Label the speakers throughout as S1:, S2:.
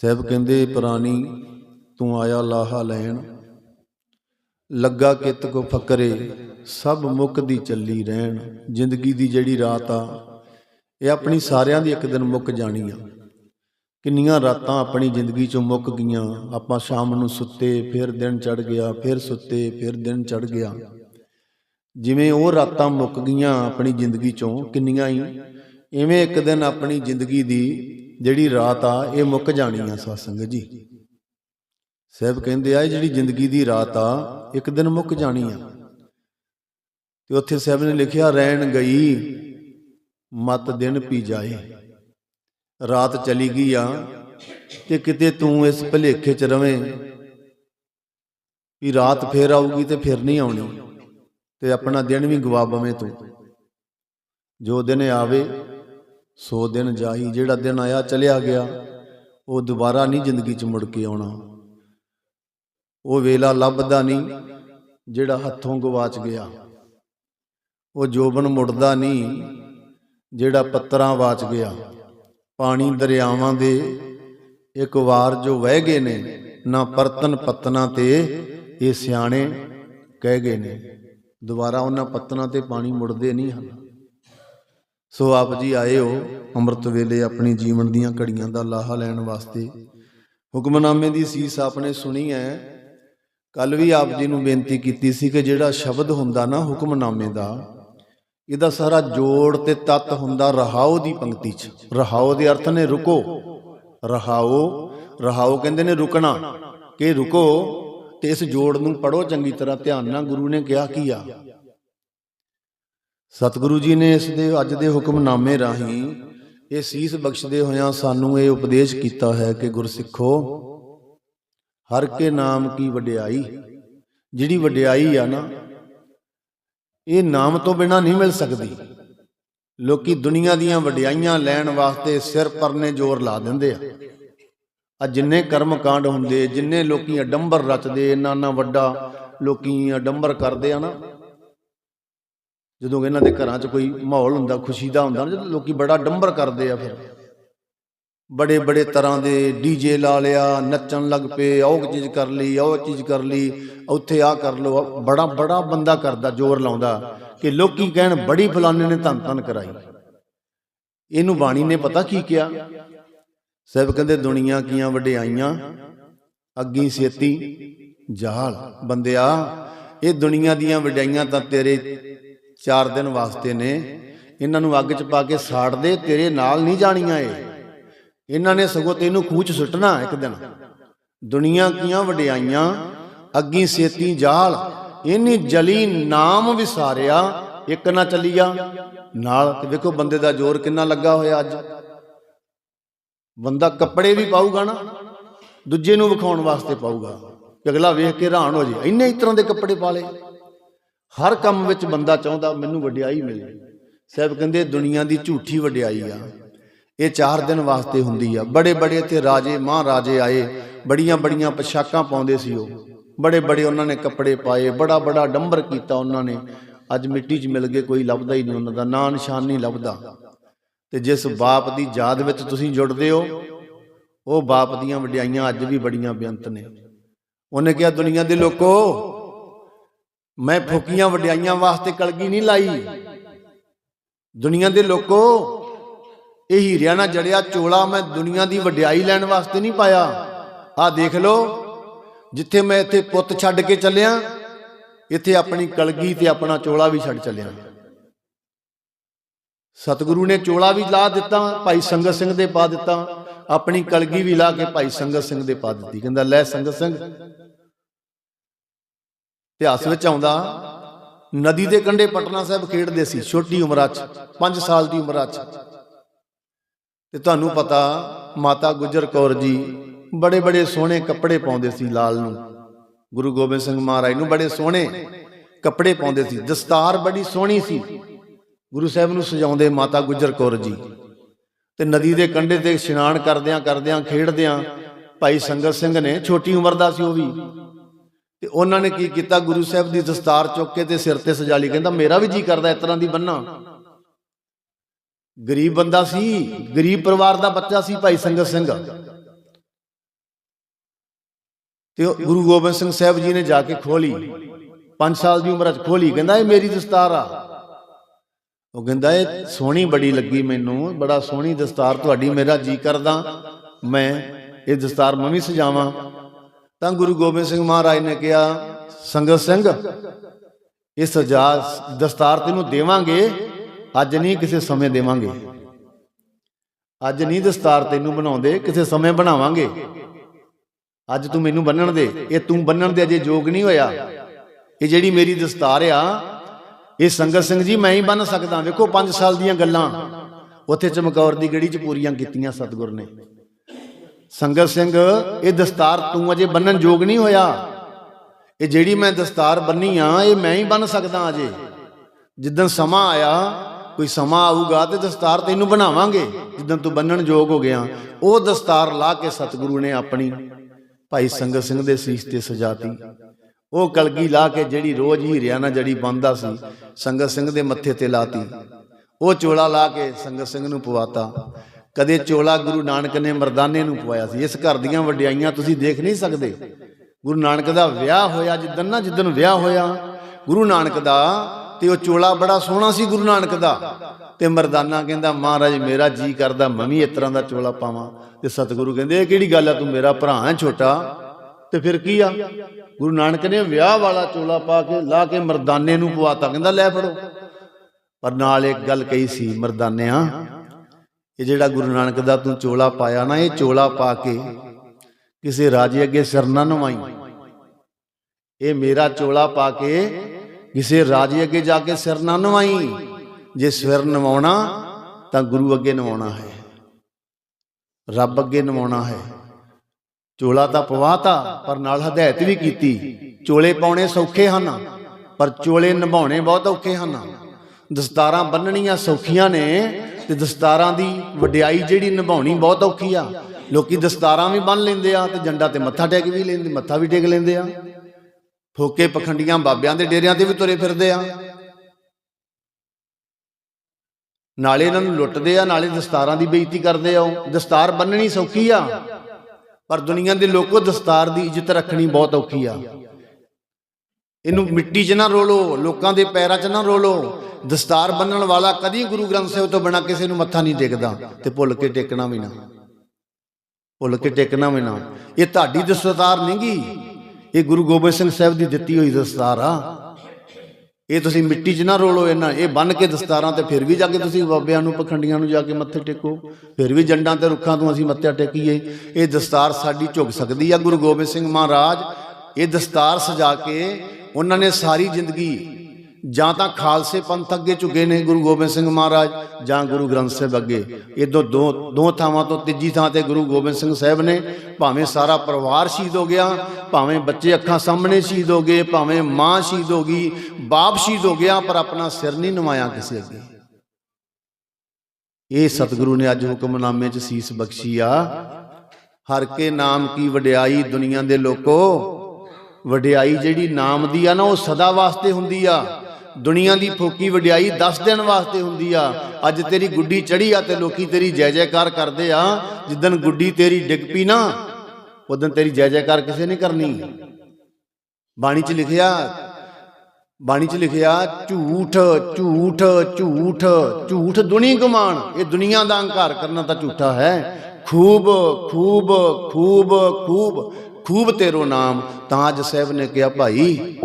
S1: ਸਾਹਿਬ ਕਹਿੰਦੇ ਪ੍ਰਾਨੀ ਤੂੰ ਆਇਆ ਲਾਹਾ ਲੈਣ। ਲੱਗਾ ਕਿਤ ਕੋ ਫਕਰੇ, ਸਭ ਮੁੱਕਦੀ ਚੱਲੀ ਰਹਿਣ। ਜ਼ਿੰਦਗੀ ਦੀ ਜਿਹੜੀ ਰਾਤ ਆ, ਇਹ ਆਪਣੀ ਸਾਰਿਆਂ ਦੀ ਇੱਕ ਦਿਨ ਮੁੱਕ ਜਾਣੀ ਆ। ਕਿੰਨੀਆਂ ਰਾਤਾਂ ਆਪਣੀ ਜ਼ਿੰਦਗੀ ਚੋਂ ਮੁੱਕ ਗਈਆਂ। ਆਪਾਂ ਸ਼ਾਮ ਨੂੰ ਸੁੱਤੇ, ਫਿਰ ਦਿਨ ਚੜ ਗਿਆ, ਫਿਰ ਸੁੱਤੇ, ਫਿਰ ਦਿਨ ਚੜ ਗਿਆ। ਜਿਵੇਂ ਉਹ ਰਾਤਾਂ ਮੁੱਕ ਗਈਆਂ ਆਪਣੀ ਜ਼ਿੰਦਗੀ ਚੋਂ, ਕਿੰਨੀਆਂ ਹੀ। ਐਵੇਂ ਇੱਕ ਦਿਨ ਆਪਣੀ ਜ਼ਿੰਦਗੀ ਦੀ ਜਿਹੜੀ ਰਾਤ ਆ, ਇਹ ਮੁੱਕ ਜਾਣੀ ਆ ਸਤਸੰਗ ਜੀ। ਸਾਹਿਬ ਕਹਿੰਦੇ ਆ ਜਿਹੜੀ ਜ਼ਿੰਦਗੀ ਦੀ ਰਾਤ ਆ, ਇੱਕ ਦਿਨ ਮੁੱਕ ਜਾਣੀ ਆ। ਤੇ ਉੱਥੇ ਸਾਹਿਬ ਨੇ ਲਿਖਿਆ, ਰਹਿਣ ਗਈ, ਮਤ ਦਿਨ ਪੀ ਜਾਏ। ਰਾਤ ਚਲੀ ਗਈ ਆ, ਤੇ ਕਿਤੇ ਤੂੰ ਇਸ ਭਲੇਖੇ 'ਚ ਰਵੇਂ ਵੀ ਰਾਤ ਫੇਰ ਆਊਗੀ ਤੇ ਫਿਰ ਨਹੀਂ ਆਉਣੀ, ਤੇ ਆਪਣਾ ਦਿਨ ਵੀ ਗਵਾ ਬਵੇਂ ਤੂੰ। ਜੋ ਦਿਨ ਆਵੇ ਸੋ ਦਿਨ ਜਾਈ ਜਿਹੜਾ ਦਿਨ ਆਇਆ ਚਲਿਆ ਗਿਆ, ਉਹ ਦੁਬਾਰਾ ਨਹੀਂ ਜ਼ਿੰਦਗੀ 'ਚ ਮੁੜ ਕੇ ਆਉਣਾ। ਉਹ ਵੇਲਾ ਲੱਭਦਾ ਨਹੀਂ ਜਿਹੜਾ ਹੱਥੋਂ ਗਵਾਚ ਗਿਆ। ਉਹ ਜੋਬਨ ਮੁੜਦਾ ਨਹੀਂ ਜਿਹੜਾ ਪੱਤਰਾਂ ਵਾਚ ਗਿਆ। ਪਾਣੀ ਦਰਿਆਵਾਂ ਦੇ ਇੱਕ ਵਾਰ ਜੋ ਵਹਿ ਗਏ ਨੇ, ਨਾ ਪਰਤਨ ਪਤਨਾ ਤੇ ਇਹ ਸਿਆਣੇ ਕਹਿ ਗਏ ਨੇ। ਦੁਬਾਰਾ ਉਹਨਾਂ ਪਤਨਾਂ ਤੇ ਪਾਣੀ ਮੁੜਦੇ ਨਹੀਂ ਹਨ। ਸੋ ਆਪ ਜੀ ਆਏ ਹੋ ਅੰਮ੍ਰਿਤ ਵੇਲੇ ਆਪਣੀ ਜੀਵਨ ਦੀਆਂ ਘੜੀਆਂ ਦਾ ਲਾਹਾ ਲੈਣ ਵਾਸਤੇ। ਹੁਕਮਨਾਮੇ ਦੀ ਸੀਸ ਆਪਨੇ ਸੁਣੀ ਹੈ। ਕੱਲ ਵੀ ਆਪ ਜੀ ਨੂੰ ਬੇਨਤੀ ਕੀਤੀ ਸੀ ਕਿ ਜਿਹੜਾ ਸ਼ਬਦ ਹੁੰਦਾ ਨਾ ਹੁਕਮਨਾਮੇ ਦਾ, ਇਹਦਾ ਸਾਰਾ ਜੋੜ ਤੇ ਤਤ ਹੁੰਦਾ ਰਹਾਉ ਦੀ ਪੰਕਤੀ 'ਚ। ਰਹਾਉ ਦੇ ਅਰਥ ਨੇ ਰੁਕੋ। ਰਹਾਉ ਰਹਾਉ ਕਹਿੰਦੇ ਨੇ ਰੁਕਣਾ। ਕਿ ਰੁਕੋ ਤੇ ਇਸ ਜੋੜ ਨੂੰ ਪੜੋ ਚੰਗੀ ਤਰ੍ਹਾਂ, ਧਿਆਨ ਨਾਲ ਗੁਰੂ ਨੇ ਕਿਹਾ ਕੀ ਆ? ਸਤਿਗੁਰੂ ਜੀ ਨੇ ਇਸ ਦੇ ਅੱਜ ਦੇ ਹੁਕਮਨਾਮੇ ਰਾਹੀਂ ਇਹ ਸੀਸ ਬਖਸ਼ਦੇ ਹੋਇਆਂ ਸਾਨੂੰ ਇਹ ਉਪਦੇਸ਼ ਕੀਤਾ ਹੈ ਕਿ ਗੁਰਸਿੱਖੋ, ਹਰ ਕੇ ਨਾਮ ਕੀ ਵਡਿਆਈ? ਜਿਹੜੀ ਵਡਿਆਈ ਆ ਨਾ, ਇਹ ਨਾਮ ਤੋਂ ਬਿਨਾ ਨਹੀਂ ਮਿਲ ਸਕਦੀ। ਲੋਕੀ ਦੁਨੀਆ ਦੀਆਂ ਵਡਿਆਈਆਂ ਲੈਣ ਵਾਸਤੇ ਸਿਰ ਪਰਨੇ ਜ਼ੋਰ ਲਾ ਦਿੰਦੇ ਆ। ਆ ਜਿੰਨੇ ਕਰਮ ਕਾਂਡ ਹੁੰਦੇ, ਜਿੰਨੇ ਲੋਕੀ ਅਡੰਬਰ ਰਚਦੇ ਇੰਨਾ ਨਾ ਵੱਡਾ ਲੋਕੀ ਅਡੰਬਰ ਕਰਦੇ ਆ ਨਾ ਜਦੋਂ ਇਹਨਾਂ ਦੇ ਘਰਾਂ 'ਚ ਕੋਈ ਮਾਹੌਲ ਹੁੰਦਾ, ਖੁਸ਼ੀ ਦਾ ਹੁੰਦਾ ਨਾ, ਜਦੋਂ ਲੋਕੀ ਬੜਾ ਡੰਬਰ ਕਰਦੇ ਆ ਫਿਰ। ਬੜੇ ਬੜੇ ਤਰ੍ਹਾਂ ਦੇ ਡੀਜੇ ਲਾ ਲਿਆ, ਨੱਚਣ ਲੱਗ ਪਏ ਉਹ ਚੀਜ਼ ਕਰ ਲਈ ਉਹ ਚੀਜ਼ ਕਰ ਲਈ, ਉੱਥੇ ਆ ਕਰ ਲੋ ਬੜਾ ਬੜਾ ਬੰਦਾ ਕਰਦਾ, ਜ਼ੋਰ ਲਾਉਂਦਾ ਕਿ ਲੋਕੀ ਕਹਿਣ, ਬੜੀ ਫਲਾਣੇ ਨੇ ਧੰਨ ਧੰਨ ਕਰਾਈ। ਇਹਨੂੰ ਬਾਣੀ ਨੇ ਪਤਾ ਕੀ ਕਿਹਾ? ਸਭ ਕਹਿੰਦੇ, ਦੁਨੀਆ ਕੀਆਂ ਵਡਿਆਈਆਂ, ਅੱਗੀ ਛੇਤੀ ਜਾਲ। ਬੰਦਿਆ ਇਹ ਦੁਨੀਆ ਦੀਆਂ ਵਡਿਆਈਆਂ ਤਾਂ ਤੇਰੇ ਚਾਰ ਦਿਨ ਵਾਸਤੇ ਨੇ। ਇਹਨਾਂ ਨੂੰ ਅੱਗ 'ਚ ਪਾ ਕੇ ਸਾੜ ਦੇ, ਤੇਰੇ ਨਾਲ ਨਹੀਂ ਜਾਣੀਆਂ ਇਹ। ਇਹਨਾਂ ਨੇ ਸਗੋਂ ਤੈਨੂੰ ਖੂਹ 'ਚ ਸੁੱਟਣਾ ਇੱਕ ਦਿਨ। ਦੁਨੀਆ ਕੀਆਂ ਵਡਿਆਈਆਂ, ਅੱਗੀ ਸੇਤੀ ਜਾਲ ਇਹਨੀ ਜਲੀ ਨਾਮ ਵਿਸਾਰਿਆ, ਇੱਕ ਨਾ ਚੱਲੀਆ ਨਾਲ ਤੇ ਵੇਖੋ ਬੰਦੇ ਦਾ ਜ਼ੋਰ ਕਿੰਨਾ ਲੱਗਾ ਹੋਇਆ ਅੱਜ। ਬੰਦਾ ਕੱਪੜੇ ਵੀ ਪਾਊਗਾ ਨਾ, ਦੂਜੇ ਨੂੰ ਵਿਖਾਉਣ ਵਾਸਤੇ ਪਾਊਗਾ। ਅਗਲਾ ਵੇਖ ਕੇ ਹੈਰਾਨ ਹੋ ਜੇ, ਇੰਨੇ ਇਸ ਤਰ੍ਹਾਂ ਦੇ ਕੱਪੜੇ ਪਾ ਲਏ। ਹਰ ਕੰਮ ਵਿੱਚ ਬੰਦਾ ਚਾਹੁੰਦਾ ਮੈਨੂੰ ਵਡਿਆਈ ਮਿਲੇ। ਸਾਹਿਬ ਕਹਿੰਦੇ, ਦੁਨੀਆ ਦੀ ਝੂਠੀ ਵਡਿਆਈ ਆ। ਇਹ 4 ਦਿਨ ਵਾਸਤੇ ਹੁੰਦੀ ਆ। ਬੜੇ ਬੜੇ ਇੱਥੇ ਰਾਜੇ, ਮਹਾਰਾਜੇ ਆਏ। ਬੜੀਆਂ ਬੜੀਆਂ ਪੋਸ਼ਾਕਾਂ ਪਾਉਂਦੇ ਸੀ ਉਹ। ਬੜੇ ਬੜੇ ਉਹਨਾਂ ਨੇ ਕੱਪੜੇ ਪਾਏ। ਬੜਾ ਬੜਾ ਡੰਬਰ ਕੀਤਾ ਉਹਨਾਂ ਨੇ। ਅੱਜ ਮਿੱਟੀ 'ਚ ਮਿਲ ਗਏ, ਕੋਈ ਲੱਭਦਾ ਹੀ ਨਹੀਂ ਉਹਨਾਂ ਦਾ। ਨਾਂ ਨਿਸ਼ਾਨ ਨਹੀਂ ਲੱਭਦਾ। ਤੇ ਜਿਸ ਬਾਪ ਦੀ ਯਾਦ ਵਿੱਚ ਤੁਸੀਂ ਜੁੜਦੇ ਹੋ, ਉਹ ਬਾਪ ਦੀਆਂ ਵਡਿਆਈਆਂ ਅੱਜ ਵੀ ਬੜੀਆਂ ਬੇਅੰਤ ਨੇ। ਉਹਨੇ ਕਿਹਾ, ਦੁਨੀਆ ਦੇ ਲੋਕੋ ਮੈਂ ਫੁਕੀਆਂ ਵਡਿਆਈਆਂ ਵਾਸਤੇ ਕਲਗੀ ਨਹੀਂ ਲਾਈ। ਦੁਨੀਆ ਦੇ ਲੋਕੋ ਇਹ ਹੀਰਿਆਂ ਨਾਲ ਜੜਿਆ ਚੋਲਾ ਮੈਂ ਦੁਨੀਆ ਦੀ ਵਡਿਆਈ ਲੈਣ ਵਾਸਤੇ ਨਹੀਂ ਪਾਇਆ। ਆਹ ਦੇਖ ਲਓ ਜਿੱਥੇ ਮੈਂ ਇੱਥੇ ਪੁੱਤ ਛੱਡ ਕੇ ਚੱਲਿਆ ਇੱਥੇ ਆਪਣੀ ਕਲਗੀ ਤੇ ਆਪਣਾ ਚੋਲਾ ਵੀ ਛੱਡ ਚੱਲਿਆ। ਸਤਿਗੁਰੂ ਨੇ ਚੋਲਾ ਵੀ ਲਾ ਦਿੱਤਾ ਭਾਈ ਸੰਗਤ ਸਿੰਘ ਦੇ ਪਾ ਦਿੱਤਾ ਆਪਣੀ ਕਲਗੀ ਵੀ ਲਾ ਕੇ ਭਾਈ ਸੰਗਤ ਸਿੰਘ ਦੇ ਪਾ ਦਿੱਤੀ। ਕਹਿੰਦਾ ਲੈ ਸੰਗਤ ਸਿੰਘ ਇਤਿਹਾਸ ਵਿੱਚ ਆਉਂਦਾ, ਨਦੀ ਦੇ ਕੰਢੇ ਪਟਨਾ ਸਾਹਿਬ ਖੇਡਦੇ ਸੀ, ਛੋਟੀ ਉਮਰਾਂ 'ਚ 5 ਸਾਲ ਦੀ ਉਮਰਾਂ 'ਚ। ਤੇ ਤੁਹਾਨੂੰ ਪਤਾ, ਮਾਤਾ ਗੁਜਰ ਕੌਰ ਜੀ ਬੜੇ ਬੜੇ ਸੋਹਣੇ ਕੱਪੜੇ ਪਾਉਂਦੇ ਸੀ ਲਾਲ ਨੂੰ। ਗੁਰੂ ਗੋਬਿੰਦ ਸਿੰਘ ਮਹਾਰਾਜ ਨੂੰ ਬੜੇ ਸੋਹਣੇ ਕੱਪੜੇ ਪਾਉਂਦੇ ਸੀ, ਦਸਤਾਰ ਬੜੀ ਸੋਹਣੀ ਸੀ। ਗੁਰੂ ਸਾਹਿਬ ਨੂੰ ਸਜਾਉਂਦੇ ਮਾਤਾ ਗੁਜਰ ਕੌਰ ਜੀ। ਤੇ ਨਦੀ ਦੇ ਕੰਢੇ ਤੇ ਇਸ਼ਨਾਨ ਕਰਦਿਆਂ ਕਰਦਿਆਂ ਖੇਡਦਿਆਂ ਭਾਈ ਸੰਗਤ ਸਿੰਘ ਨੇ, ਛੋਟੀ ਉਮਰ ਦਾ ਸੀ ਉਹ ਵੀ ਤੇ ਉਹਨਾਂ ਨੇ ਕੀ ਕੀਤਾ? ਗੁਰੂ ਸਾਹਿਬ ਦੀ ਦਸਤਾਰ ਚੁੱਕ ਕੇ ਤੇ ਸਿਰ ਤੇ ਸਜਾ ਲਈ। ਕਹਿੰਦਾ, ਮੇਰਾ ਵੀ ਜੀ ਕਰਦਾ, ਇਸ ਤਰ੍ਹਾਂ ਦੀ ਬੰਨਾ। ਗਰੀਬ ਬੰਦਾ ਸੀ, ਗਰੀਬ ਪਰਿਵਾਰ ਦਾ ਬੱਚਾ ਸੀ ਭਾਈ ਸੰਗਤ ਸਿੰਘ। ਤੇ ਗੁਰੂ ਗੋਬਿੰਦ ਸਿੰਘ ਸਾਹਿਬ ਜੀ ਨੇ ਜਾ ਕੇ ਖੋਲੀ। 5 ਸਾਲ ਦੀ ਉਮਰ 'ਚ ਖੋਲੀ। ਕਹਿੰਦਾ, ਇਹ ਮੇਰੀ ਦਸਤਾਰ ਆ। ਉਹ ਕਹਿੰਦਾ, ਇਹ ਸੋਹਣੀ ਬੜੀ ਲੱਗੀ ਮੈਨੂੰ। ਬੜਾ ਸੋਹਣੀ ਦਸਤਾਰ ਤੁਹਾਡੀ। ਮੇਰਾ ਜੀ ਕਰਦਾ। ਮੈਂ ਇਹ ਦਸਤਾਰ ਮੈਂ ਵੀ ਸਜਾਵਾਂ। ਤਾਂ ਗੁਰੂ ਗੋਬਿੰਦ ਸਿੰਘ ਮਹਾਰਾਜ ਨੇ ਕਿਹਾ, ਸੰਗਤ ਸਿੰਘ ਇਹ ਸਜਾ ਦਸਤਾਰ ਤੈਨੂੰ ਦੇਵਾਂਗੇ, ਅੱਜ ਨਹੀਂ ਕਿਸੇ ਸਮੇਂ ਦੇਵਾਂਗੇ। ਅੱਜ ਨਹੀਂ ਦਸਤਾਰ ਤੈਨੂੰ ਬਣਾਉਂਦੇ, ਕਿਸੇ ਸਮੇਂ ਬਣਾਵਾਂਗੇ। ਅੱਜ ਤੂੰ ਮੈਨੂੰ ਬੰਨਣ ਦੇ। ਇਹ ਤੂੰ ਬੰਨਣ ਦੇ ਅਜੇ ਯੋਗ ਨਹੀਂ ਹੋਇਆ। ਇਹ ਜਿਹੜੀ ਮੇਰੀ ਦਸਤਾਰ ਆ, ਇਹ ਸੰਗਤ ਸਿੰਘ ਜੀ ਮੈਂ ਹੀ ਬੰਨ ਸਕਦਾ। ਵੇਖੋ 5 ਸਾਲ ਦੀਆਂ ਗੱਲਾਂ। ਉੱਥੇ ਚਮਕੌਰ ਦੀ ਗੜੀ 'ਚ ਪੂਰੀਆਂ ਕੀਤੀਆਂ ਸਤਿਗੁਰ ਨੇ। ਸੰਗਤ ਸਿੰਘ, ਇਹ ਦਸਤਾਰ ਤੂੰ ਅਜੇ ਬੰਨਣ ਯੋਗ ਨਹੀਂ ਹੋਇਆ। ਇਹ ਜਿਹੜੀ ਮੈਂ ਦਸਤਾਰ ਬੰਨੀ ਆ, ਇਹ ਮੈਂ ਹੀ ਬੰਨ ਸਕਦਾ ਅਜੇ। ਜਿੱਦਣ ਸਮਾਂ ਆਇਆ, ਕੋਈ ਸਮਾਂ ਆਊਗਾ ਤੇ ਦਸਤਾਰ ਤੈਨੂੰ ਬਣਾਵਾਂਗੇ, ਜਿੱਦਣ ਤੂੰ ਬੰਨਣ ਯੋਗ ਹੋ ਗਿਆ। ਉਹ ਦਸਤਾਰ ਲਾ ਕੇ ਸਤਿਗੁਰੂ ਨੇ ਆਪਣੀ, ਭਾਈ ਸੰਗਤ ਸਿੰਘ ਦੇ ਸੀਸ ਤੇ ਸਜਾਤੀ। ਉਹ ਕਲਗੀ ਲਾ ਕੇ ਜਿਹੜੀ ਰੋਜ਼ ਹੀਰਿਆਂ ਨਾਲ ਜੜੀ ਬੰਦਾ ਸੀ, ਸੰਗਤ ਸਿੰਘ ਦੇ ਮੱਥੇ ਤੇ ਲਾਤੀ। ਉਹ ਚੋਲਾ ਲਾ ਕੇ ਸੰਗਤ ਸਿੰਘ ਨੂੰ ਪਵਾਤਾ। ਕਦੇ ਚੋਲਾ ਗੁਰੂ ਨਾਨਕ ਨੇ ਮਰਦਾਨੇ ਨੂੰ ਪਵਾਇਆ ਸੀ। ਇਸ ਘਰ ਦੀਆਂ ਵਡਿਆਈਆਂ ਤੁਸੀਂ ਦੇਖ ਨਹੀਂ ਸਕਦੇ। ਗੁਰੂ ਨਾਨਕ ਦਾ ਵਿਆਹ ਹੋਇਆ ਜਿੱਦਣ ਨਾ ਜਿੱਦਣ ਵਿਆਹ ਹੋਇਆ ਗੁਰੂ ਨਾਨਕ ਦਾ ਤੇ ਉਹ ਚੋਲਾ ਬੜਾ ਸੋਹਣਾ ਸੀ ਗੁਰੂ ਨਾਨਕ ਦਾ। ਤੇ ਮਰਦਾਨਾ ਕਹਿੰਦਾ ਮਹਾਰਾਜ ਮੇਰਾ ਜੀ ਕਰਦਾ ਮੈਂ ਵੀ ਇਸ ਤਰ੍ਹਾਂ ਦਾ ਚੋਲਾ ਪਾਵਾਂ। ਤੇ ਸਤਿਗੁਰੂ ਕਹਿੰਦੇ ਇਹ ਕਿਹੜੀ ਗੱਲ ਆ? ਤੂੰ ਮੇਰਾ ਭਰਾ ਹੈ ਛੋਟਾ। ਤੇ ਫਿਰ ਕੀ ਆ? ਗੁਰੂ ਨਾਨਕ ਨੇ ਵਿਆਹ ਵਾਲਾ ਚੋਲਾ ਪਾ ਕੇ ਲਾ ਕੇ ਮਰਦਾਨੇ ਨੂੰ ਪਵਾਤਾ। ਕਹਿੰਦਾ ਲੈ ਫੜੋ। ਪਰ ਨਾਲ ਇੱਕ ਗੱਲ ਕਹੀ ਸੀ ਮਰਦਾਨਿਆਂ ਇਹ ਜਿਹੜਾ ਗੁਰੂ ਨਾਨਕ ਦਾ ਤੂੰ ਚੋਲਾ ਪਾਇਆ ਨਾ, ਇਹ ਚੋਲਾ ਪਾ ਕੇ ਕਿਸੇ ਰਾਜੇ ਅੱਗੇ ਸਿਰ ਨਾ ਨਵਾਈ। ਇਹ ਮੇਰਾ ਚੋਲਾ ਪਾ ਕੇ ਕਿਸੇ ਰਾਜੇ ਅੱਗੇ ਜਾ ਕੇ ਸਿਰ ਨਾ ਨਵਾਈ। ਜੇ ਸਿਰ ਨਵਾਉਣਾ, ਤਾਂ ਗੁਰੂ ਅੱਗੇ ਨਵਾਉਣਾ ਹੈ। ਰੱਬ ਅੱਗੇ ਨਵਾਉਣਾ ਹੈ। ਚੋਲਾ ਤਾਂ ਪਵਾਤਾ, ਪਰ ਨਾਲ ਹਦਾਇਤ ਵੀ ਕੀਤੀ। ਚੋਲੇ ਪਾਉਣੇ ਸੌਖੇ ਹਨ, ਪਰ ਚੋਲੇ ਨਿਭਾਉਣੇ ਬਹੁਤ ਔਖੇ ਹਨ। ਦਸਤਾਰਾਂ ਬੰਨਣੀਆਂ ਸੌਖੀਆਂ ਨੇ ਤੇ ਦਸਤਾਰਾਂ ਦੀ ਵਡਿਆਈ ਜਿਹੜੀ ਨਿਭਾਉਣੀ ਬਹੁਤ ਔਖੀ ਆ। ਲੋਕੀ ਦਸਤਾਰਾਂ ਵੀ ਬੰਨ ਲੈਂਦੇ ਆ ਤੇ ਜੰਡਾ ਤੇ ਮੱਥਾ ਟੇਕ ਵੀ ਲੈਂਦੇ, ਮੱਥਾ ਵੀ ਟੇਕ ਲੈਂਦੇ ਆ। ਫੋਕੇ ਪਖੰਡੀਆਂ ਬਾਬਿਆਂ ਦੇ ਡੇਰਿਆਂ ਤੇ ਵੀ ਤੁਰੇ ਫਿਰਦੇ ਆ। ਨਾਲੇ ਇਹਨਾਂ ਨੂੰ ਲੁੱਟਦੇ ਆ, ਨਾਲੇ ਦਸਤਾਰਾਂ ਦੀ ਬੇਇੱਜ਼ਤੀ ਕਰਦੇ ਆ ਉਹ। ਦਸਤਾਰ ਬੰਨਣੀ ਸੌਖੀ ਆ, ਪਰ ਦੁਨੀਆ ਦੇ ਲੋਕੋ ਦਸਤਾਰ ਦੀ ਇੱਜ਼ਤ ਰੱਖਣੀ ਬਹੁਤ ਔਖੀ ਆ। ਇਹਨੂੰ ਮਿੱਟੀ 'ਚ ਨਾ ਰੋਲੋ, ਲੋਕਾਂ ਦੇ ਪੈਰਾਂ 'ਚ ਨਾ ਰੋਲੋ। ਦਸਤਾਰ ਬੰਨਣ ਵਾਲਾ ਕਦੀ ਗੁਰੂ ਗ੍ਰੰਥ ਸਾਹਿਬ ਤੋਂ ਬਿਨਾ ਕਿਸੇ ਨੂੰ ਮੱਥਾ ਨਹੀਂ ਟੇਕਦਾ ਤੇ ਭੁੱਲ ਕੇ ਟੇਕਣਾ ਵੀ ਨਾ। ਭੁੱਲ ਕੇ ਟੇਕਣਾ ਵੀ ਨਾ। ਇਹ ਤੁਹਾਡੀ ਦਸਤਾਰ ਨਹੀਂਗੀ ਇਹ ਗੁਰੂ ਗੋਬਿੰਦ ਸਿੰਘ ਸਾਹਿਬ ਦੀ ਦਿੱਤੀ ਹੋਈ ਦਸਤਾਰ ਆ। ਇਹ ਤੁਸੀਂ ਮਿੱਟੀ 'ਚ ਨਾ ਰੋਲੋ ਇਹਨਾਂ। ਇਹ ਬੰਨ ਕੇ ਦਸਤਾਰਾਂ ਤੇ ਫਿਰ ਵੀ ਜਾ ਕੇ ਤੁਸੀਂ ਬਾਬਿਆਂ ਨੂੰ, ਪਖੰਡੀਆਂ ਨੂੰ ਜਾ ਕੇ ਮੱਥੇ ਟੇਕੋ। ਫਿਰ ਵੀ ਜੰਡਾਂ ਤੇ ਰੁੱਖਾਂ ਤੋਂ ਅਸੀਂ ਮੱਥਾ ਟੇਕੀਏ। ਇਹ ਦਸਤਾਰ ਸਾਡੀ ਝੁਕ ਸਕਦੀ ਆ ਗੁਰੂ ਗੋਬਿੰਦ ਸਿੰਘ ਮਹਾਰਾਜ। ਇਹ ਦਸਤਾਰ ਸਜਾ ਕੇ ਉਹਨਾਂ ਨੇ ਸਾਰੀ ਜ਼ਿੰਦਗੀ ਜਾਂ ਤਾਂ ਖਾਲਸੇ ਪੰਥ ਅੱਗੇ ਝੁਕੇ ਨੇ ਗੁਰੂ ਗੋਬਿੰਦ ਸਿੰਘ ਮਹਾਰਾਜ, ਜਾਂ ਗੁਰੂ ਗ੍ਰੰਥ ਸਾਹਿਬ ਅੱਗੇ। ਇਦੋਂ ਦੋ ਦੋ ਥਾਵਾਂ ਤੋਂ ਤੀਜੀ ਥਾਂ ਤੇ ਗੁਰੂ ਗੋਬਿੰਦ ਸਿੰਘ ਸਾਹਿਬ ਨੇ, ਭਾਵੇਂ ਸਾਰਾ ਪਰਿਵਾਰ ਸ਼ਹੀਦ ਹੋ ਗਿਆ, ਭਾਵੇਂ ਬੱਚੇ ਅੱਖਾਂ ਸਾਹਮਣੇ ਸ਼ਹੀਦ ਹੋ ਗਏ, ਭਾਵੇਂ ਮਾਂ ਸ਼ਹੀਦ ਹੋ ਗਈ, ਬਾਪ ਸ਼ਹੀਦ ਹੋ ਗਿਆ, ਪਰ ਆਪਣਾ ਸਿਰ ਨਹੀਂ ਨਵਾਇਆ ਕਿਸੇ ਅੱਗੇ। ਇਹ ਸਤਿਗੁਰੂ ਨੇ ਅੱਜ ਹੁਕਮਨਾਮੇ 'ਚ ਸੀਸ ਬਖਸ਼ੀ ਆ। ਹਰ ਕੇ ਨਾਮ ਕੀ ਵਡਿਆਈ ਦੁਨੀਆ ਦੇ ਲੋਕੋ। ਵਡਿਆਈ ਜਿਹੜੀ ਨਾਮ ਦੀ ਆ ਨਾ, ਉਹ ਸਦਾ ਵਾਸਤੇ ਹੁੰਦੀ ਆ। ਦੁਨੀਆ ਦੀ ਫੋਕੀ ਵਡਿਆਈ 10 ਦਿਨ ਵਾਸਤੇ ਹੁੰਦੀ ਆ। ਅੱਜ ਤੇਰੀ ਗੁੱਡੀ ਚੜੀ ਆ ਤੇ ਲੋਕੀ ਤੇਰੀ ਜੈ ਜੈਕਾਰ ਕਰਦੇ ਆ। ਜਿੱਦਨ ਗੁੱਡੀ ਤੇਰੀ ਡਿੱਗ ਪਈ ਨਾ, ਉਦੋਂ ਤੇਰੀ ਜੈ ਜੈਕਾਰ ਕਿਸੇ ਨੇ ਕਰਨੀ। ਬਾਣੀ 'ਚ ਲਿਖਿਆ, ਬਾਣੀ 'ਚ ਲਿਖਿਆ, ਝੂਠ ਝੂਠ ਝੂਠ ਝੂਠ ਦੁਨੀ ਗਮਾਨ ਇਹ ਦੁਨੀਆ ਦਾ ਹੰਕਾਰ ਕਰਨਾ ਤਾਂ ਝੂਠਾ ਹੈ। ਖੂਬ ਖੂਬ ਖੂਬ ਖੂਬ ਖੂਬ ਤੇਰੋ ਨਾਮ। ਤਾਂ ਅੱਜ ਸਾਹਿਬ ਨੇ ਕਿਹਾ, ਭਾਈ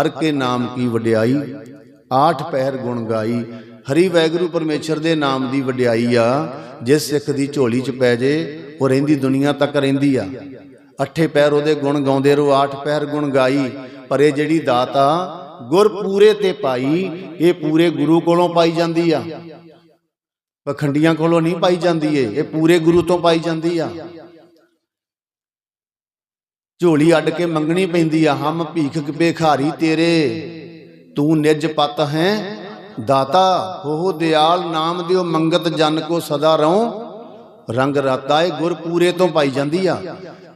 S1: ਹਰ ਕੇ ਨਾਮ ਕੀ ਵਡਿਆਈ? ਆਠ ਪਹਿਰ ਗੁਣ ਗਾਈ। ਹਰੀ ਵੈਗੁਰੂ ਪਰਮੇਸ਼ਰ ਦੇ ਨਾਮ ਦੀ ਵਡਿਆਈ ਆ। ਜਿਸ ਸਿੱਖ ਦੀ ਝੋਲੀ 'ਚ ਪੈ ਜੇ, ਉਹ ਰਹਿੰਦੀ ਦੁਨੀਆ ਤੱਕ ਰਹਿੰਦੀ ਆ। ਅੱਠੇ ਪੈਰ ਉਹਦੇ ਗੁਣ ਗਾਉਂਦੇ ਰਹੋ, ਆਠ ਪੈਰ ਗੁਣ ਗਾਈ। ਪਰ ਇਹ ਜਿਹੜੀ ਦਾਤ ਆ, ਗੁਰ ਪੂਰੇ ਤੇ ਪਾਈ, ਇਹ ਪੂਰੇ ਗੁਰੂ ਕੋਲੋਂ ਪਾਈ ਜਾਂਦੀ ਆ। ਪਖੰਡੀਆਂ ਕੋਲੋਂ ਨਹੀਂ ਪਾਈ ਜਾਂਦੀ ਏ ਇਹ ਪੂਰੇ ਗੁਰੂ ਤੋਂ ਪਾਈ ਜਾਂਦੀ ਆ। ਝੋਲੀ ਅੱਡ ਕੇ ਮੰਗਣੀ ਪੈਂਦੀ ਆ, ਹਮ ਭੀਖ ਭੇਖਾਰੀ ਤੇਰੇ। ਤੂੰ ਨਿਜ ਪਤ ਹੈ, ਦਾਤਾ ਹੋ ਦਿਆਲ, ਨਾਮ ਦਿਓ ਮੰਗਤ ਜਨ ਕੋ ਸਦਾ ਰਹੋ। ਰੰਗ ਰਾਤਾ ਇਹ ਗੁਰ ਪੂਰੇ ਤੋਂ ਪਾਈ ਜਾਂਦੀ ਆ।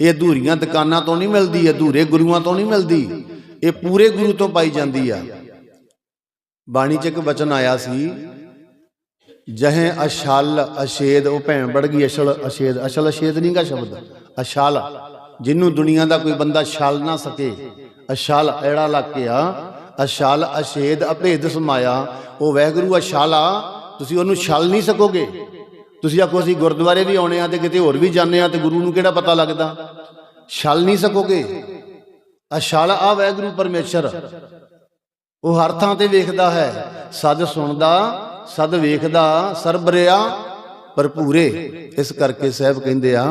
S1: ਇਹ ਅਧੂਰੀਆਂ ਦੁਕਾਨਾਂ ਤੋਂ ਨਹੀਂ ਮਿਲਦੀ, ਅਧੂਰੇ ਗੁਰੂਆਂ ਤੋਂ ਨਹੀਂ ਮਿਲਦੀ। ਇਹ ਪੂਰੇ ਗੁਰੂ ਤੋਂ ਪਾਈ ਜਾਂਦੀ ਆ। ਬਾਣੀ ਚ ਇੱਕ ਵਚਨ ਆਇਆ ਸੀ, ਜਹੇ ਅਸ਼ਲ ਅਸ਼ੇਦ, ਉਹ ਭੈਣ ਬੜ ਗਈ ਅਸ਼ਲ ਅਸ਼ੇਦ। ਅਸ਼ਲ ਅਸ਼ੇਦ ਨਹੀਂ ਗਾ ਸ਼ਬਦ, ਅਸ਼ਲ। ਜਿਹਨੂੰ ਦੁਨੀਆ ਦਾ ਕੋਈ ਬੰਦਾ ਛਲ ਨਾ ਸਕੇ ਅਛਲ ਐੜਾ ਲੱਗ ਕੇ ਆ ਅਛਲ ਅਛੇਦ ਅਭੇਦ ਸਮਾਇਆ ਉਹ ਵਹਿਗੁਰੂ ਅਛਾਲਾ ਤੁਸੀਂ ਉਹਨੂੰ ਛਲ ਨਹੀਂ ਸਕੋਗੇ ਤੁਸੀਂ ਆਖੋ ਅਸੀਂ ਗੁਰਦੁਆਰੇ ਵੀ ਆਉਣੇ ਆ ਤੇ ਕਿਤੇ ਹੋਰ ਵੀ ਜਾਂਦੇ ਆ ਤੇ ਗੁਰੂ ਨੂੰ ਕਿਹੜਾ ਪਤਾ ਲੱਗਦਾ ਛਲ ਨਹੀਂ ਸਕੋਗੇ ਅਛਲ ਆ ਵਹਿਗੁਰੂ ਪਰਮੇਸ਼ਰ ਉਹ ਹਰ ਥਾਂ ਤੇ ਵੇਖਦਾ ਹੈ ਸਦ ਸੁਣਦਾ ਸਦ ਵੇਖਦਾ ਸਰਬ ਸਰਬਰਿਆ ਭਰਪੂਰੇ ਇਸ ਕਰਕੇ ਸਾਹਿਬ ਕਹਿੰਦੇ ਆ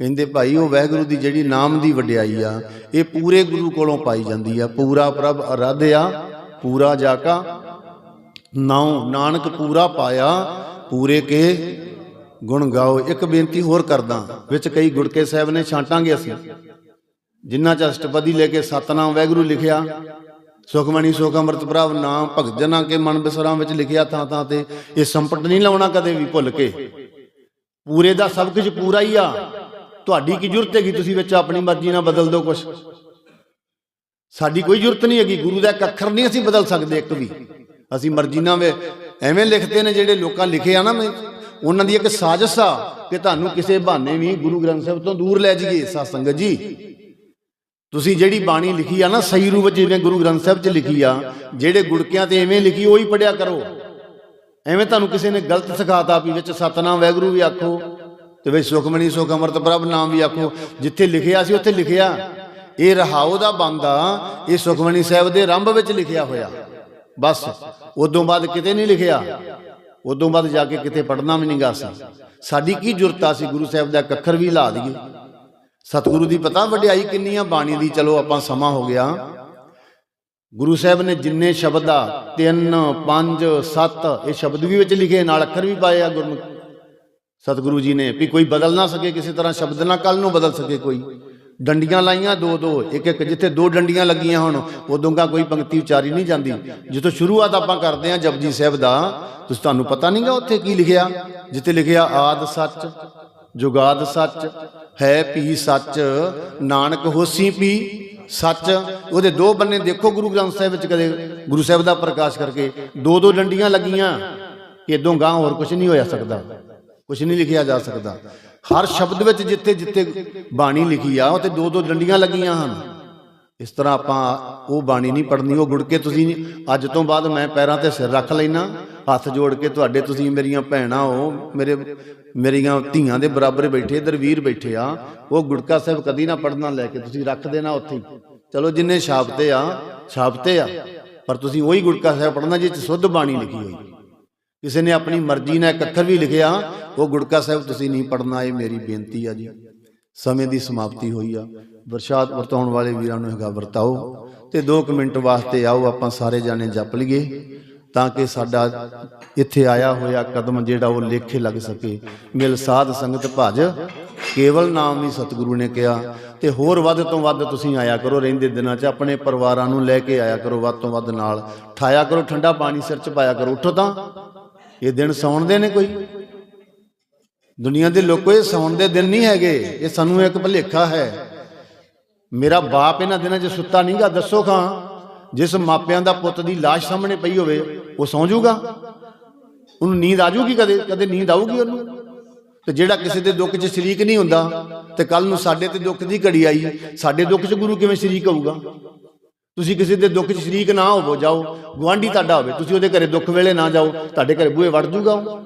S1: ਕਹਿੰਦੇ ਭਾਈ ਉਹ ਵਹਿਗੁਰੂ ਦੀ ਜਿਹੜੀ ਨਾਮ ਦੀ ਵਡਿਆਈ ਆ, ਇਹ ਪੂਰੇ ਗੁਰੂ ਕੋਲੋਂ ਪਾਈ ਜਾਂਦੀ ਆ। ਪੂਰਾ ਪ੍ਰਭ ਅਰਾਧਿਆ, ਪੂਰਾ ਜਾਕਾ, ਨਾਉ ਨਾਨਕ ਪੂਰਾ ਪਾਇਆ, ਪੂਰੇ ਕੇ ਗੁਣ ਗਾਓ। ਇੱਕ ਬੇਨਤੀ ਹੋਰ ਕਰਦਾ, ਵਿੱਚ ਕਈ ਗੁੜਕੇ ਸਾਹਿਬ ਨੇ ਛਾਂਟਾਂਗੇ ਅਸੀਂ। ਜਿਨ੍ਹਾਂ ਚ ਅਸ਼ਟਪਦੀ ਲੈ ਕੇ ਸਤਨਾਮ ਵਾਹਿਗੁਰੂ ਲਿਖਿਆ ਸੁਖਮਣੀ ਸੁਖ ਅੰਮ੍ਰਿਤ ਪ੍ਰਭ ਨਾਮ ਭਗਤ ਜਨਾਂ ਕੇ ਮਨ ਬਿਸਰਾਂ ਵਿੱਚ ਲਿਖਿਆ ਥਾਂ ਥਾਂ ਤੇ, ਇਹ ਸੰਪਟ ਨਹੀਂ ਲਾਉਣਾ ਕਦੇ ਵੀ ਭੁੱਲ ਕੇ। ਪੂਰੇ ਦਾ ਸਭ ਕੁਝ ਪੂਰਾ ਹੀ ਆ। ਤੁਹਾਡੀ ਕੀ ਜ਼ਰੂਰਤ ਹੈਗੀ? ਤੁਸੀਂ ਵਿੱਚ ਆਪਣੀ ਮਰਜ਼ੀ ਨਾਲ ਬਦਲ ਦਿਓ ਕੁਝ ਸਾਡੀ ਕੋਈ ਜ਼ਰੂਰਤ ਨਹੀਂ ਹੈਗੀ। ਗੁਰੂ ਦਾ ਇੱਕ ਅੱਖਰ ਨਹੀਂ ਅਸੀਂ ਬਦਲ ਸਕਦੇ ਇੱਕ ਵੀ। ਅਸੀਂ ਮਰਜ਼ੀ ਨਾਲ ਐਵੇਂ ਲਿਖਦੇ ਨੇ ਜਿਹੜੇ ਲੋਕਾਂ ਲਿਖੇ ਆ ਨਾ ਉਹਨਾਂ ਦੀ ਇੱਕ ਸਾਜ਼ਿਸ਼ ਆ ਕਿ ਤੁਹਾਨੂੰ ਕਿਸੇ ਬਹਾਨੇ ਵੀ ਗੁਰੂ ਗ੍ਰੰਥ ਸਾਹਿਬ ਤੋਂ ਦੂਰ ਲੈ ਜਾਈਏ। ਸਾਧ ਸੰਗਤ ਜੀ। ਤੁਸੀਂ ਜਿਹੜੀ ਬਾਣੀ ਲਿਖੀ ਆ ਨਾ, ਸਹੀ ਰੂਪ ਵਿੱਚ ਜਿਵੇਂ ਗੁਰੂ ਗ੍ਰੰਥ ਸਾਹਿਬ 'ਚ ਲਿਖੀ ਆ, ਜਿਹੜੇ ਗੁੜਕਿਆਂ ਤੇ ਐਵੇਂ ਲਿਖੀ, ਉਹੀ ਪੜਿਆ ਕਰੋ। ਐਵੇਂ ਤੁਹਾਨੂੰ ਕਿਸੇ ਨੇ ਗਲਤ ਸਿਖਾਤਾ ਵੀ ਵਿੱਚ ਸਤਨਾਮ ਵੈਗੁਰੂ ਵੀ ਆਖੋ। ਤੇ ਵਿੱਚ ਸੁਖਮਣੀ ਸੁਖ ਅੰਮ੍ਰਿਤ ਪ੍ਰਭ ਨਾਮ ਵੀ ਆਖੋ। ਜਿੱਥੇ ਲਿਖਿਆ ਸੀ ਉੱਥੇ ਲਿਖਿਆ। ਇਹ ਰਹਾਉ ਦਾ ਬੰਦਾ ਇਹ ਸੁਖਮਣੀ ਸਾਹਿਬ ਦੇ ਆਰੰਭ ਵਿੱਚ ਲਿਖਿਆ ਹੋਇਆ। ਬਸ, ਉਦੋਂ ਬਾਅਦ ਕਿਤੇ ਨਹੀਂ ਲਿਖਿਆ। ਉਦੋਂ ਬਾਅਦ ਜਾ ਕੇ ਕਿਤੇ ਪੜਨਾ ਵੀ ਨਹੀਂਗਾ ਸੀ। ਸਾਡੀ ਕੀ ਜ਼ਰੂਰਤ ਆ ਸੀ, ਗੁਰੂ ਸਾਹਿਬ ਦਾ ਇੱਕ ਅੱਖਰ ਵੀ ਲਾ ਦਈਏ। ਸਤਿਗੁਰੂ ਦੀ ਪਤਾ ਵਡਿਆਈ ਕਿੰਨੀ ਆ ਬਾਣੀ ਦੀ, ਚਲੋ ਆਪਾਂ ਸਮਾਂ ਹੋ ਗਿਆ। ਗੁਰੂ ਸਾਹਿਬ ਨੇ ਜਿੰਨੇ ਸ਼ਬਦ ਆ 3 5 7 ਇਹ ਸ਼ਬਦ ਵੀ ਵਿੱਚ ਲਿਖੇ, ਨਾਲ ਅੱਖਰ ਵੀ ਪਾਏ ਆ ਗੁਰਮੁਖ। ਸਤਿਗੁਰੂ ਜੀ ਨੇ ਵੀ ਕੋਈ ਬਦਲ ਨਾ ਸਕੇ, ਕਿਸੇ ਤਰ੍ਹਾਂ ਸ਼ਬਦ ਨਾ ਕੱਲ ਨੂੰ ਬਦਲ ਸਕੇ ਕੋਈ। ਡੰਡੀਆਂ ਲਾਈਆਂ ਦੋ ਦੋ, ਇੱਕ ਇੱਕ ਜਿੱਥੇ ਦੋ ਡੰਡੀਆਂ ਲੱਗੀਆਂ ਹੁਣ, ਉਦੋਂ ਕਾ ਕੋਈ ਪੰਕਤੀ ਉਚਾਰੀ ਨਹੀਂ ਜਾਂਦੀ। ਜਿੱਥੋਂ ਸ਼ੁਰੂਆਤ ਆਪਾਂ ਕਰਦੇ ਹਾਂ ਜਪਜੀ ਸਾਹਿਬ ਦਾ, ਤੁਸੀਂ ਤੁਹਾਨੂੰ ਪਤਾ ਨਹੀਂਗਾ ਉੱਥੇ ਕੀ ਲਿਖਿਆ? ਜਿੱਥੇ ਲਿਖਿਆ, ਆਦ ਸੱਚ, ਜੁਗਾਦ ਸੱਚ, ਹੈ ਪੀ ਸੱਚ, ਨਾਨਕ ਹੋਸੀ ਪੀ ਸੱਚ। ਉਹਦੇ ਦੋ ਬੰਨੇ ਦੇਖੋ ਗੁਰੂ ਗ੍ਰੰਥ ਸਾਹਿਬ ਵਿੱਚ ਕਦੇ, ਗੁਰੂ ਸਾਹਿਬ ਦਾ ਪ੍ਰਕਾਸ਼ ਕਰਕੇ ਦੋ ਦੋ ਡੰਡੀਆਂ ਲੱਗੀਆਂ ਕਿ ਇਦੋਂ ਗਾਂ ਹੋਰ ਕੁਝ ਨਹੀਂ ਹੋਇਆ ਸਕਦਾ। ਕੁਝ ਨਹੀਂ ਲਿਖਿਆ ਜਾ ਸਕਦਾ। ਹਰ ਸ਼ਬਦ ਵਿੱਚ ਜਿੱਥੇ ਜਿੱਥੇ ਬਾਣੀ ਲਿਖੀ ਆ, ਉੱਥੇ ਦੋ ਦੋ ਡੰਡੀਆਂ ਲੱਗੀਆਂ ਹਨ। ਇਸ ਤਰ੍ਹਾਂ ਆਪਾਂ ਉਹ ਬਾਣੀ ਨਹੀਂ ਪੜਨੀ ਉਹ ਗੁੜ ਕੇ ਤੁਸੀਂ ਅੱਜ ਤੋਂ ਬਾਅਦ ਮੈਂ ਪੈਰਾਂ ਤੇ ਸਿਰ ਰੱਖ ਲੈਣਾ ਹੱਥ ਜੋੜ ਕੇ ਤੁਹਾਡੇ ਤੁਸੀਂ ਮੇਰੀਆਂ ਭੈਣਾਂ ਹੋ, ਮੇਰੇ, ਮੇਰੀਆਂ ਧੀਆਂ ਦੇ ਬਰਾਬਰ ਬੈਠੇ ਇਧਰ ਵੀਰ ਬੈਠੇ ਆ, ਉਹ ਗੁੜਕਾ ਸਾਹਿਬ ਕਦੀ ਨਾ ਪੜਨਾ ਲੈ ਕੇ ਤੁਸੀਂ ਰੱਖ ਦੇਣਾ ਉੱਥੇ ਹੀ। ਚਲੋ ਜਿੰਨੇ ਛਾਪਤੇ ਆ ਛਾਪਤੇ ਆ, ਪਰ ਤੁਸੀਂ ਉਹੀ ਗੁੜਕਾ ਸਾਹਿਬ ਪੜਨਾ ਜਿਸ 'ਚ ਸੁੱਧ ਬਾਣੀ ਲਿਖੀ ਹੋਈ। ਕਿਸੇ ਨੇ ਆਪਣੀ ਮਰਜ਼ੀ ਨਾਲ ਇੱਕ ਵੀ ਲਿਖਿਆ, ਉਹ ਗੁੜਕਾ ਸਾਹਿਬ ਤੁਸੀਂ ਨਹੀਂ ਪੜਨਾ ਇਹ ਮੇਰੀ ਬੇਨਤੀ ਆ ਜੀ। ਸਮੇਂ ਦੀ ਸਮਾਪਤੀ ਹੋਈ ਆ। ਵਰਸ਼ਾਤ ਵਰਤਾਉਣ ਵਾਲੇ ਵੀਰਾਂ ਨੂੰ ਹੈਗਾ ਵਰਤਾਓ ਤੇ 2 ਮਿੰਟ ਵਾਸਤੇ ਆਓ, ਆਪਾਂ ਸਾਰੇ ਜਾਣੇ ਜਪ ਲਈਏ ਤਾਂ ਕਿ ਸਾਡਾ ਇੱਥੇ ਆਇਆ ਹੋਇਆ ਕਦਮ ਜਿਹੜਾ ਉਹ ਲੇਖੇ ਲੱਗ ਸਕੇ। ਮਿਲ ਸਾਧ ਸੰਗਤ ਭਜ, ਕੇਵਲ ਨਾਮ ਹੀ ਸਤਿਗੁਰੂ ਨੇ ਕਿਹਾ। ਤੇ ਹੋਰ ਵੱਧ ਤੋਂ ਵੱਧ ਤੁਸੀਂ ਆਇਆ ਕਰੋ, ਰਹਿੰਦੇ ਦਿਨਾਂ 'ਚ ਆਪਣੇ ਪਰਿਵਾਰਾਂ ਨੂੰ ਲੈ ਕੇ ਆਇਆ ਕਰੋ, ਵੱਧ ਤੋਂ ਵੱਧ ਨਾਲ। ਠਾਇਆ ਕਰੋ, ਠੰਡਾ ਪਾਣੀ ਸਿਰ 'ਚ ਪਾਇਆ ਕਰੋ, ਉੱਠੋ ਤਾਂ। ਇਹ ਦਿਨ ਸੌਣ ਦੇ ਨੇ ਕੋਈ? ਦੁਨੀਆ ਦੇ ਲੋਕੋ, ਇਹ ਸੌਣ ਦੇ ਦਿਨ ਨਹੀਂ ਹੈਗੇ। ਇਹ ਸਾਨੂੰ ਇੱਕ ਭੁਲੇਖਾ ਹੈ। ਮੇਰਾ ਬਾਪ ਇਹਨਾਂ ਦਿਨਾਂ 'ਚ ਸੁੱਤਾ ਨਹੀਂਗਾ, ਦੱਸੋ ਖਾਂ। ਜਿਸ ਮਾਪਿਆਂ ਦਾ ਪੁੱਤ ਦੀ ਲਾਸ਼ ਸਾਹਮਣੇ ਪਈ ਹੋਵੇ, ਉਹ ਸੌਂ ਜਾਊਗਾ? ਉਹਨੂੰ ਨੀਂਦ ਆ ਜਾਊਗੀ ਕਦੇ? ਕਦੇ ਨੀਂਦ ਆਊਗੀ ਉਹਨੂੰ? ਤੇ ਜਿਹੜਾ ਕਿਸੇ ਦੇ ਦੁੱਖ 'ਚ ਸ਼ਰੀਕ ਨਹੀਂ ਹੁੰਦਾ, ਤੇ ਕੱਲ ਨੂੰ ਸਾਡੇ ਤੇ ਦੁੱਖ ਦੀ ਘੜੀ ਆਈ, ਸਾਡੇ ਦੁੱਖ 'ਚ ਗੁਰੂ ਕਿਵੇਂ ਸ਼ਰੀਕ ਹੋਊਗਾ? ਤੁਸੀਂ ਕਿਸੇ ਦੇ ਦੁੱਖ 'ਚ ਸ਼ਰੀਕ ਨਾ ਹੋਵੋ, ਜਾਓ। ਗੁਆਂਢੀ ਤੁਹਾਡਾ ਹੋਵੇ। ਤੁਸੀਂ ਉਹਦੇ ਘਰੇ ਦੁੱਖ ਵੇਲੇ ਨਾ ਜਾਓ। ਤੁਹਾਡੇ ਘਰੇ ਬੂਹੇ ਵੜ ਜੂਗਾ ਉਹ।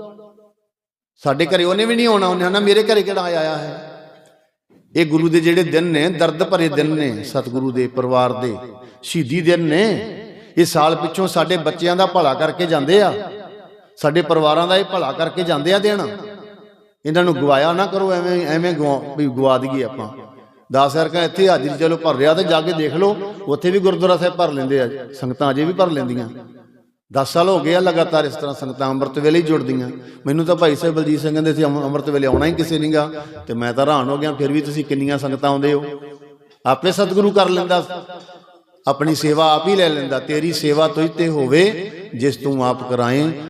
S1: ਸਾਡੇ ਘਰੇ ਉਹਨੇ ਵੀ ਨਹੀਂ ਆਉਣਾ। ਉਹਨੇ ਨਾ ਮੇਰੇ ਘਰੇ ਕਿਹੜਾ ਆਇਆ ਹੈ? ਇਹ ਗੁਰੂ ਦੇ ਜਿਹੜੇ ਦਿਨ ਨੇ, ਦਰਦ ਭਰੇ ਦਿਨ ਨੇ, ਸਤਿਗੁਰੂ ਦੇ ਪਰਿਵਾਰ ਦੇ, ਸ਼ਹੀਦੀ ਦਿਨ ਨੇ, ਇਹ ਸਾਲ ਪਿੱਛੋਂ ਸਾਡੇ ਬੱਚਿਆਂ ਦਾ ਭਲਾ ਕਰਕੇ ਜਾਂਦੇ ਆ। ਸਾਡੇ ਪਰਿਵਾਰਾਂ ਦਾ ਇਹ ਭਲਾ ਕਰਕੇ ਜਾਂਦੇ ਆ ਦਿਨ। ਇਹਨਾਂ ਨੂੰ ਗਵਾਇਆ ਨਾ ਕਰੋ, ਐਵੇਂ ਐਵੇਂ ਗਵਾ- ਵੀ ਗਵਾ ਦਈਏ ਆਪਾਂ। 10000 ਕਾ ਇੱਥੇ ਹਾਜ਼ਰੀ ਚਲੋ ਭਰ ਰਿਹਾ ਤੇ ਜਾ ਕੇ ਦੇਖ ਲਓ। ਉੱਥੇ ਵੀ ਗੁਰਦੁਆਰਾ ਸਾਹਿਬ ਭਰ ਲੈਂਦੇ ਆ। ਸੰਗਤਾਂ ਅਜੇ ਵੀ ਭਰ ਲੈਂਦੀਆਂ। 10 ਸਾਲ ਹੋ ਗਏ ਆ ਲਗਾਤਾਰ ਇਸ ਤਰ੍ਹਾਂ ਸੰਗਤਾਂ ਅੰਮ੍ਰਿਤ ਵੇਲੇ ਹੀ ਜੁੜਦੀਆਂ। ਮੈਨੂੰ ਤਾਂ ਭਾਈ ਸਾਹਿਬ ਬਲਜੀਤ ਸਿੰਘ ਕਹਿੰਦੇ ਸੀ ਅੰਮ੍ਰਿਤ ਵੇਲੇ ਆਉਣਾ ਹੀ ਕਿਸੇ ਨਹੀਂਗਾ। ਤੇ ਮੈਂ ਤਾਂ ਹੈਰਾਨ ਹੋ ਗਿਆ, ਫਿਰ ਵੀ ਤੁਸੀਂ ਕਿੰਨੀਆਂ ਸੰਗਤਾਂ ਆਉਂਦੇ ਹੋ? ਆਪੇ ਸਤਿਗੁਰੂ ਕਰ ਲੈਂਦਾ। ਆਪਣੀ ਸੇਵਾ ਆਪ ਹੀ ਲੈ ਲੈਂਦਾ। ਤੇਰੀ ਸੇਵਾ ਤੁਝ ਤੇ ਹੋਵੇ, ਜਿਸ ਤੂੰ ਆਪ ਕਰਾਏ।